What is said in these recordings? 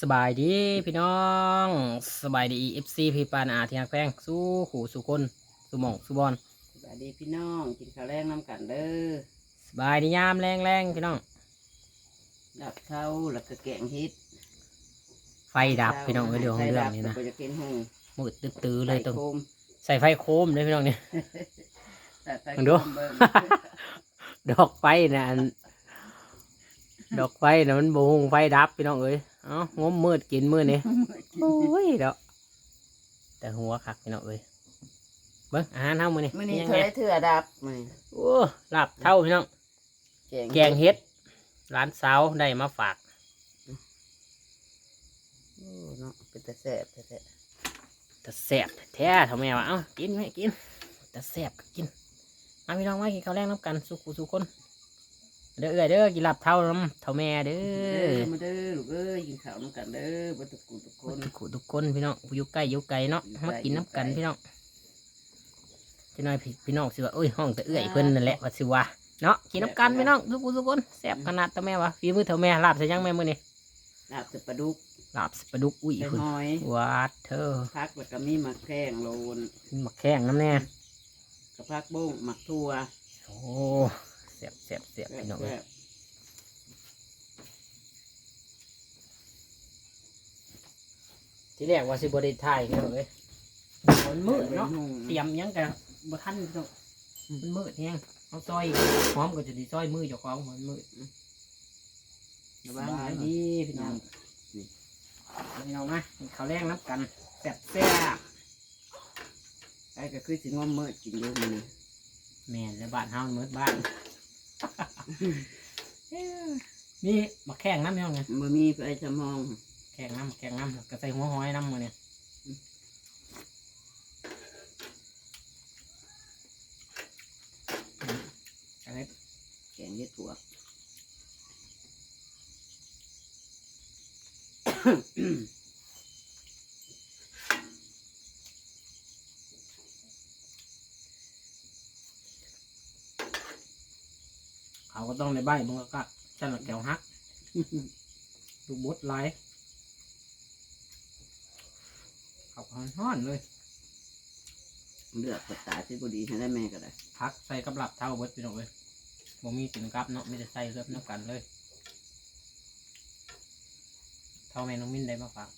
สบายดีพี่น้อง สบายดีเอฟซีพี่ปานอาที่ฮักแพงสู้ขู่สู้คนสู้หมองสู้บอลสวัสดีพี่น้องกินข้าวแรงน้ำกันเด้อสบายดียามแรงแรงพี่น้องดับเท้าแล้วก็แกงเฮ็ดไฟดับพี่น้องเอ้ยเดี๋ยวของเรื่องนี้นะไฟดับก็จะกินหงมืดตื้อๆเลยตรงไฟโคมใส่ไฟโคมเลยพี่น้องเนี่ยแต่ไฟมึงดูโคมเบิ่งดอกไฟนะอันดอกไฟนะมันบงไฟดับพี่น้องเอ้ย เอ้างมมืดกินมืดนี่โอ้ยเด้อแต่หัวคักพี่น้องเอ้ยเบิ้งอาหารเท่ามือนี่มื้อนี้ยังเธอไงได้เถื่อดับมื้อนี้โอ้ลาบเท่าพี่น้องแกงแกงเฮ็ดร้านสาวได้มาฝากโอ้เนาะเป็นตะแซ่บแท้แต่แซ่บแท้ๆทำไมวะเอ้ากินไหมกินแต่แซ่บก็กินมาพี่น้องมากินข้าวแรงน้ำกันสุขุสุคน เด้อเอ้ยเด้อกินลาบเท่าน้ำเท่าแม่เด้ๆเด้ออมาเด้อลูกเอ้ยกินข้าวน้ำกันเด้อบ่ทุกคนทุกคนทุกคนทุกคนพี่น้องผู้อยู่ใกล้อยู่ไกลเนาะอยู่ไกลมากินน้ำกันอยู่ไกลพี่น้องจะน้อยพี่พี่น้องสิว่าเอ้ยห้องแต่เอื้อยเพิ่นนั่นแหละว่าสิว่าเนาะกินน้ำกันพี่น้องทุกคนทุกคนแซ่บขนาดตาแม่วะฝีมือเท่าแม่ลาบใส่ยังแม่มื้อนี้ลาบแต่ปลาดุกลาบปลาดุกอุ้ยใส่คุณหอยวาดเธอพักแล้วก็มีหมักแข้งโลนหมักแข้งน้ำแน่ กับพักบุ้งหมักทั่วโอ้แซ่ บแซ่บแซ่บพี่น้องแซ่บที่แรกว่าสิบริถ่ายพี่น้องเอ้ยมันมืดเนาะเตรียมหยังกันบ่ทันพี่น้องมันมืดแฮงเอาซอยพร้อมก็จะไดีซอยมือเจ้าของมันมืดระสวังบายนะดีพี่น้องพี่น้องนะกินข้าวแรงน้ำกันแซ่บแซ่บไอ้ก็คือสิงอมเมื่อกินอยู่มื้อนี้แม่นแล้วบ้านเฮามืดบ้าน นี่มาแข่งน้ำพี่น้องไงบ่มีไฟจะมองแข่งน้ำแข่งน้ำก็ใส่หัวหอยน้ำมาเนี่ยอะไรแกงเห็ดถั่ว เขาก็ ต้องในใบมึงก็ฉันละแก้วฮักลูกบดไหลายเขาก็ห้อนๆเลยเลือกกระตายที่บุดีให้ได้แม่ก็ได้พักใส่กับหลับเท่าเบิดพี่น้องเลยบ่มีกินกับเนาะไม่ได้ใส่เลือบน้ำกันเลย เท่าแม่น้องมิ้นได้มาฝาก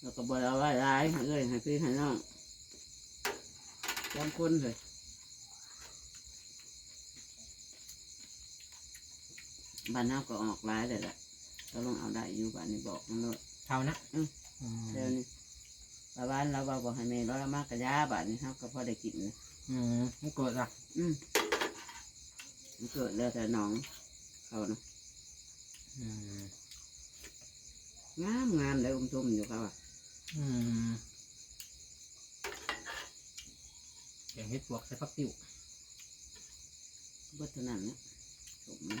แล้วก็บเอาไว้ร้ายให้เอ้ยให้พี่ให้น้องจำคนเลย บ้านน้าก็ออกร้ายเลยแหละก็ลองเอาได้อยู่บ้านนี้บอกมันเลย เท่านะอืม อืมเดี๋ยวนี้บ้านเราบอกให้แม่ร้อยละมากกระยาบ้านนี้ครับก็พอได้กินนะอืมมันเกิดอะอืมมันเกิดแล้วแต่น้องเขานะอืมงามงามเลยอุ้มทุ่มอยู่เขาอะอืมแกงเห็ดปวกใส่ฟักติ้วเบิดเท่านั้นนะสมนะ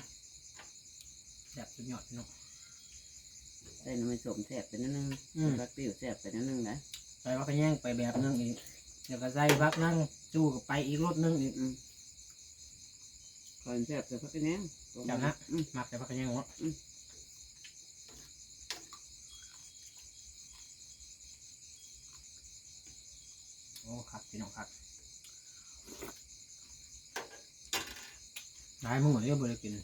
แบบสุดยอดพี่น้องได้น้ำมันสมแสบไปนิดนึงอืม รักปิ้วแสบไปนิดนึงนะใส่ฟักกระแยงไปแบบนึงอีกเดี๋ยวก็ใส่ฟักนั่งจู้กับไปอีกรสนึงอีก อืมคอยแสบแต่พักกันแน่จำนะ อืม มักแต่ฟักกระแยงเนาะอืม โอ้ครับพี่น้องครับได้มึงเหมือนเรียบริกิน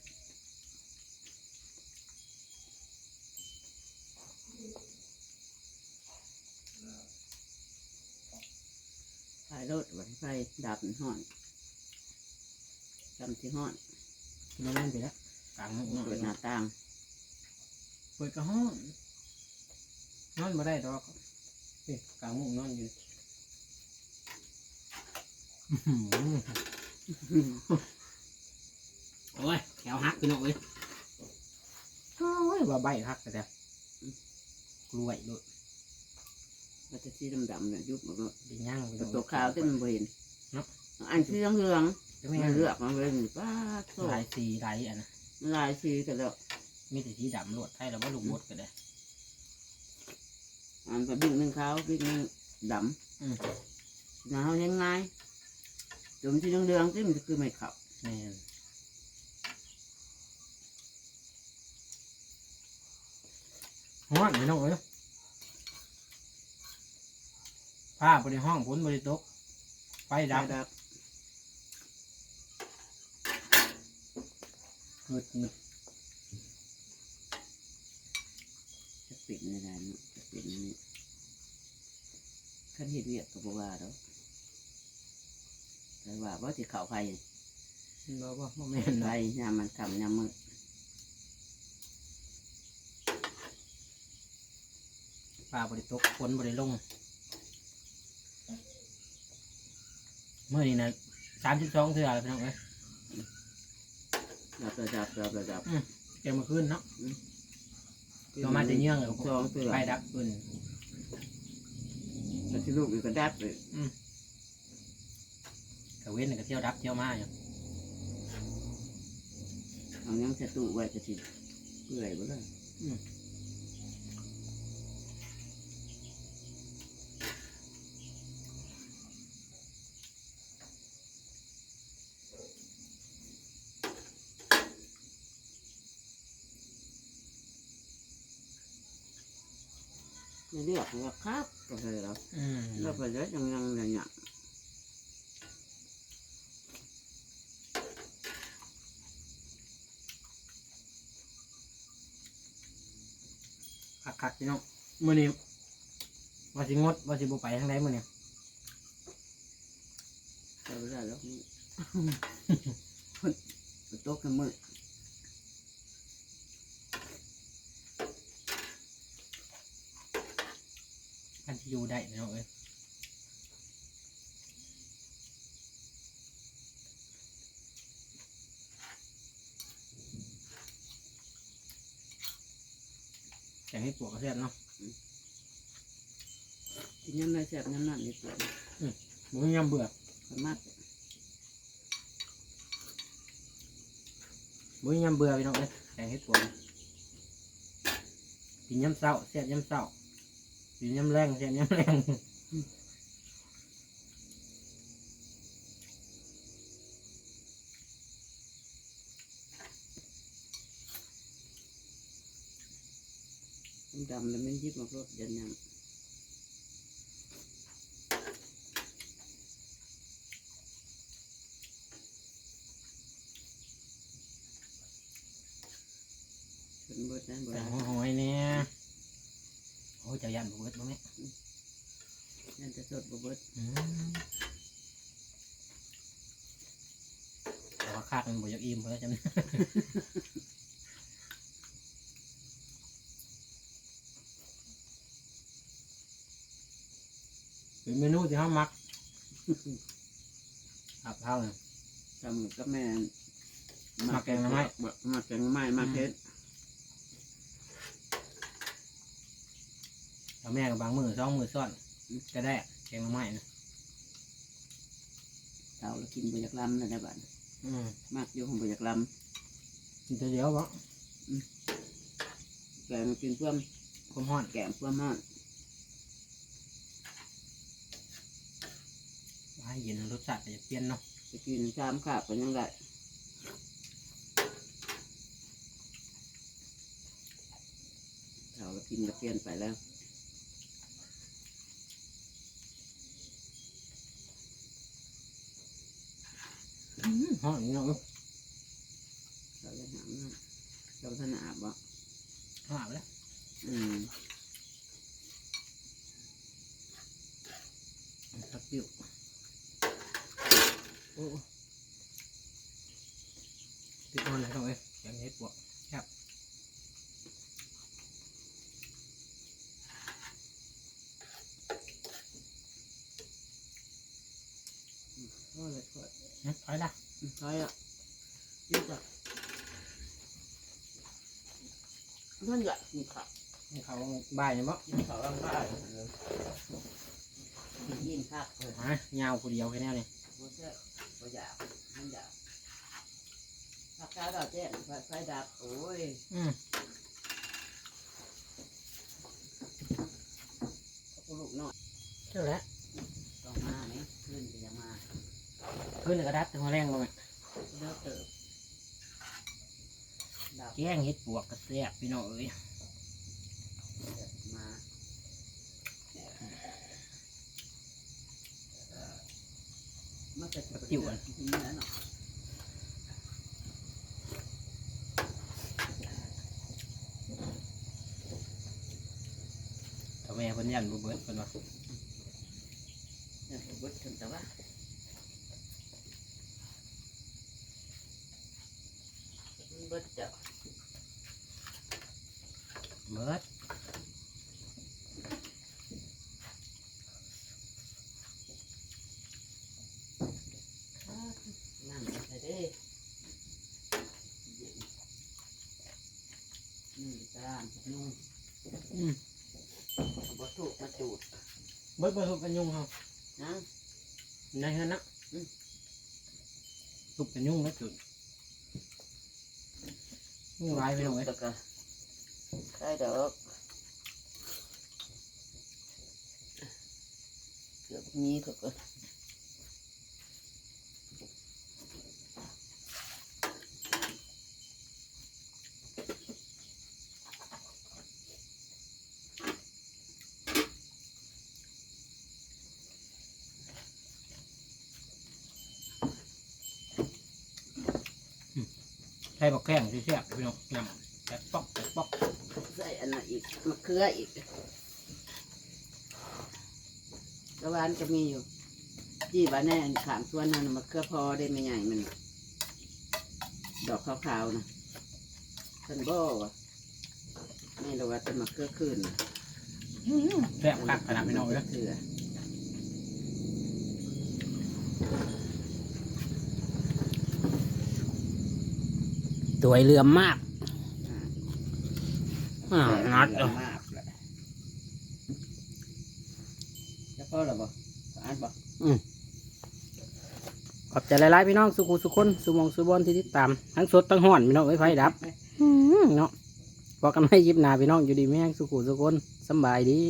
ายรถไว้ไฟดับห่อนจำที่ห่อนกินแล้วเล่นไปแล้วกลางมุกเนาะเปิดหน้าต่างเปิดกระห้อนนอนมาได้ดอกนี่กลางมุกนอนอยู่อื้อหือโอ้ยแขวหักพี่น้องเอ้ยโอ้ยว่าใบหักแต่แต่กล้วยด้วย มันจะสีดำๆเนี่ยยุบมันก็ดีย่างพี่น้องตัวขาวที่มันบ่เห็นเนาะอันคือเหลืองจะๆไม่มันเลืเลืออกมันเลยนี่ป้าดโซ่ลายสีลายอันนะลายสีกันแล้วมีแต่สีดำลวดไทยแล้วว่าลูกบดก็ได้อันไปบิ่งหนึ่งขาวบิ่งหนึ่งดอืมำนะเขายังไงจุ่มที่เหลืองๆที่มันจะคือไม่ขับแม่นห้อนพี่น้องเอ้ย ผ้าบริห้องผลบริตกไฟไฟดับดับเกิดเงิดจะปิดในนั้นเนาะจะปิดในนี้ขั้นเห็ดเวียกกับบัวาแล้วแต่ว่าว่าจะเข่าไฟบอกว่าบ่แม่นไฟนะยามมันคำยามมืดผ้าบริตกฝนบริลง เมื่อนี้นะสามสิบสองเท่าไหร่พี่น้องเอ้ยดับระดับดับระดับเต็มมาขึ้นเนาะเรามาจะเยื่องเลยสองเตือไฟดับขึ้นแล้วที่ลูกอยู่ก็ดับเลยกระเว้นก็เที่ยวดับเที่ยวมาอยู่เอายังจะตู้ไว้จะสิเปื่อยบ่เลย เรียกว่าครับก็เลยแล้วอืมแล้วไปเลยยังยังยังยังคักคักๆพี่น้องมื่อนี้ว่าสิงดว่าสิบุไปทางไหนมื่อนี้ไปไม่ได้แล้วโต๊ะกันมืด กันที่อยู่ได้พี่น้องเอ้ยแกงให้ปวกกระเทียมเนาะกินยังไงแซ่บยังนั่นนี่เปลือกหมูยำเบื่อขมักหมูยำเบื่อพี่น้องเอ้ยแกงให้ปวกกินยำเศร้าแซ่บยำเศร้า กินยำแรงแซ่บยำแรงดำแล้วมันยิบมารถยันยังชนเบิดนั้นบ่แต่ได้หอยๆเนี่ยโอ้ยเจะยันบุเบิดบ่แม่นั่นจะสดบ่เบิดอืมแต่ว่าคากมันบ่อยากอิ่มเพราะฉะนั้นเป็นเมนูที่เขามักอับเท่าเนี่ยทำกับแม่มักแกงหน่อไม้มักแกงหน่อไม้มักเฮ็ดแล้ว แม่กับบางมือสองมือซ่อนจะได้แกงหน่อไม้นะเต่าแล้วกินบ่อยากลำนะได้บ้านอืมมักอยู่ของบ่อยากลกินตัวเดียวบ่ำแกงกินเพื่อมความฮ้อนแกงเพื่อมากให้เย็นรสชาติก็จะเปลี่ยนเนาะจะกินสามขาบก็ยังได้เต่าแล้วกินก็เปลี่ยนไปแล้ว อื้อฮ้อนนี่เนาะเราจะหามนะเราถนัดบ่หาบแล้วอืมสักปิ้วโอ้ติดมันเลยต้องเอ้ยแกงเห็ดบวก ก็เลยก็ หึถอยละ ใช่อะยิ่งอะนั่นแหละกินข้าวให้เขาบ่ายเนี่ยบ่กินข้าวร่างกายยิ่งข้าวเลยฮะยาวผู้เดียวแค่นี้เลยบ่เชื่อบ่อยากมันอยากถ้าข้าวดาวแจ้งไฟไฟดับโอ้ยอืมเขาลูกน้อยเจ้าแล้วต้องมาไหมขึ้นจะยังมาขึ้นกระดับถึงมาแรงลง เกเดับแกงเห็ดปวกกระแซบพี่น้องเอ้ยมามันก็จะเปรี้ยวกินเนอเนะทำไมเพิ่นยันบ่เบิดเพิ่นว่บเบิดถึงต่ว่า เบิดเจ้าเบิดนั่นไปเด้นี่ตารางนุ่งอืมบ่ถูกมาจูดเบิดเบิดทุกกันยุงเขานะในฮะนะอืมทุกกันยุงแล้วจุด ยุงลายไปหน่อยตะกะได้ดอกเกือบนี้ก็ก็ ใช้บักแข้งที่เสียบพี่น้องยำแป๊บป๊อกแป๊บป๊อกใส่อันนั้นอีกมะเขืออีกกระวานก็มีอยู่ที่บ้านแน่ขามสวนนั่นมะเขือพอได้ไม่ใหญ่มัน ดอกขาวๆนะเพิ่นบ่วะไม่รู้ว่าจะมะเขือขึ้นแซ่บคักขนาดพี่น้องเลยเขือ ตัวเรือมมากอ่านัดเขือมากเลยแล้วก็หรอบ่อ่านบ่ขอบใจหลายๆพี่น้องสุขุสุคนสุมองสุบอนที่ติดตามทั้งสดทั้งห่อนพี่น้องไว้ไฟดับอื้อเนาะบอกกันให้ยิบหนาพี่น้องอยู่ดีไม่แห้งสุขุสุคนสำบายดี